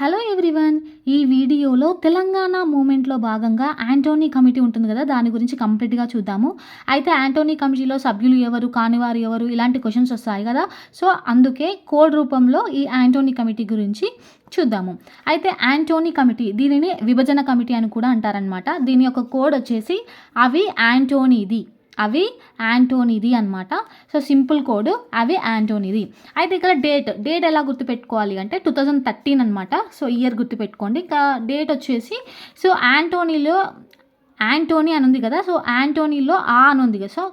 Hello everyone ఈ వీడియోలో తెలంగాణ మూమెంట్లో భాగంగా యాంటోనీ కమిటీ ఉంటుంది కదా దాని గురించి కంప్లీట్గా చూద్దాము. అయితే యాంటోనీ కమిటీలో సభ్యులు ఎవరు కానివారు ఎవరు ఇలాంటి క్వశ్చన్స్ వస్తాయి కదా. సో అందుకే కోడ్ రూపంలో ఈ యాంటోనీ కమిటీ గురించి చూద్దాము. అయితే యాంటోనీ కమిటీ దీనిని విభజన కమిటీ అని కూడా అంటారనమాట దీని యొక్క కోడ్ వచ్చేసి అవి యాంటోనీది అవి యాంటోనీది అనమాట సో సింపుల్ కోడ్ అవి యాంటోనిది. అయితే ఇక్కడ డేట్ డేట్ ఎలా గుర్తుపెట్టుకోవాలి అంటే టూ థౌజండ్ థర్టీన్ అనమాట సో ఇయర్ గుర్తుపెట్టుకోండి. ఇంకా డేట్ వచ్చేసి సో యాంటోనీలో యాంటోనీ అని ఉంది కదా సో యాంటోనీలో ఆ అని ఉంది కదా సో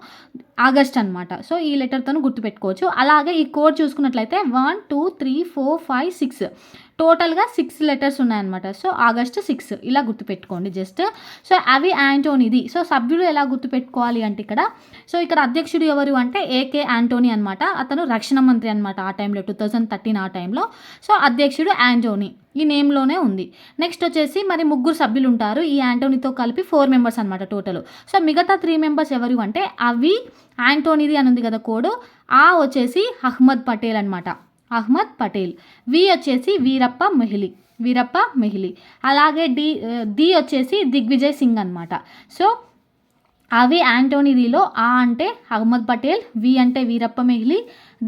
ఆగస్ట్ అనమాట సో ఈ లెటర్తో గుర్తుపెట్టుకోవచ్చు. అలాగే ఈ కోడ్ చూసుకున్నట్లయితే one two three four five six. టోటల్గా సిక్స్ లెటర్స్ ఉన్నాయన్నమాట. సో ఆగస్ట్ సిక్స్ ఇలా గుర్తుపెట్టుకోండి జస్ట్. సో అవి యాంటోనీది సో సభ్యుడు ఎలా గుర్తుపెట్టుకోవాలి అంటే ఇక్కడ సో ఇక్కడ అధ్యక్షుడు ఎవరు అంటే ఏకే యాంటోనీ అనమాట అతను రక్షణ మంత్రి అనమాట ఆ టైంలో టూ థౌజండ్ థర్టీన్ ఆ టైంలో. సో అధ్యక్షుడు యాంటోనీ ఈ నేమ్లోనే ఉంది. నెక్స్ట్ వచ్చేసి మరి ముగ్గురు సభ్యులు ఉంటారు. ఈ యాంటోనీతో కలిపి ఫోర్ మెంబర్స్ అనమాట టోటల్. సో మిగతా త్రీ మెంబర్స్ ఎవరు అంటే అవి యాంటోనీది అని ఉంది కదా కోడ్. ఆ వచ్చేసి అహ్మద్ పటేల్ అనమాట అహ్మద్ పటేల్. వి వచ్చేసి వీరప్ప మెహిలి. వీరప్ప మెహిలి. అలాగే డి ది వచ్చేసి దిగ్విజయ్ సింగ్ అనమాట సో అవి యాంటోనీదిలో ఆ అంటే అహ్మద్ పటేల్ వి అంటే వీరప్ప మెహిలి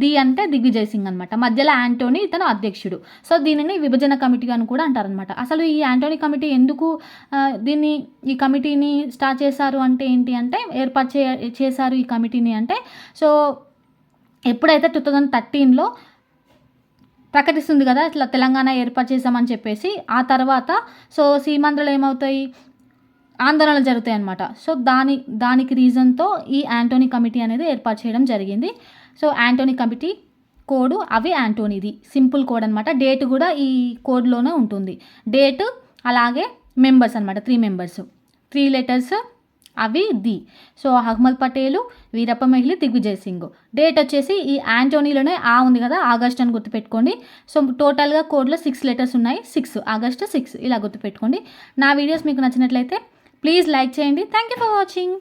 ది అంటే దిగ్విజయ్ సింగ్ అనమాట మధ్యలో యాంటోనీ ఇతను అధ్యక్షుడు. సో దీనిని విభజన కమిటీ అని కూడా అంటారనమాట అసలు ఈ యాంటోనీ కమిటీ ఎందుకు దీన్ని ఈ కమిటీని స్టార్ట్ చేశారు అంటే ఏంటి అంటే ఏర్పాటు చే చేశారు ఈ కమిటీని అంటే సో ఎప్పుడైతే టూ థౌజండ్ థర్టీన్లో ప్రకటిస్తుంది కదా ఇట్లా తెలంగాణ ఏర్పాటు చేసామని చెప్పేసి ఆ తర్వాత సో సీమాంధ్రలు ఏమవుతాయి? ఆందోళనలు జరుగుతాయి అన్నమాట. సో దాని దానికి రీజన్తో ఈ యాంటోనీ కమిటీ అనేది ఏర్పాటు చేయడం జరిగింది. సో యాంటోనీ కమిటీ కోడ్ అవి యాంటోనీది సింపుల్ కోడ్ అనమాట డేట్ కూడా ఈ కోడ్లోనే ఉంటుంది. డేట్ అలాగే మెంబర్స్ అనమాట త్రీ మెంబర్స్. త్రీ లెటర్స్ అవి the. So Ahmed Patel Veerappa Moily Digvijay Singh. Date వచ్చేసి ఈ యాంటోనీలోనే ఆ ఉంది కదా ఆగస్ట్ అని గుర్తుపెట్టుకోండి. సో టోటల్గా కోడ్లో సిక్స్ లెటర్స్ ఉన్నాయి. సిక్స్ ఆగస్ట్ సిక్స్ ఇలా గుర్తుపెట్టుకోండి. నా వీడియోస్ మీకు నచ్చినట్లయితే ప్లీజ్ లైక్ చేయండి. Thank you for watching.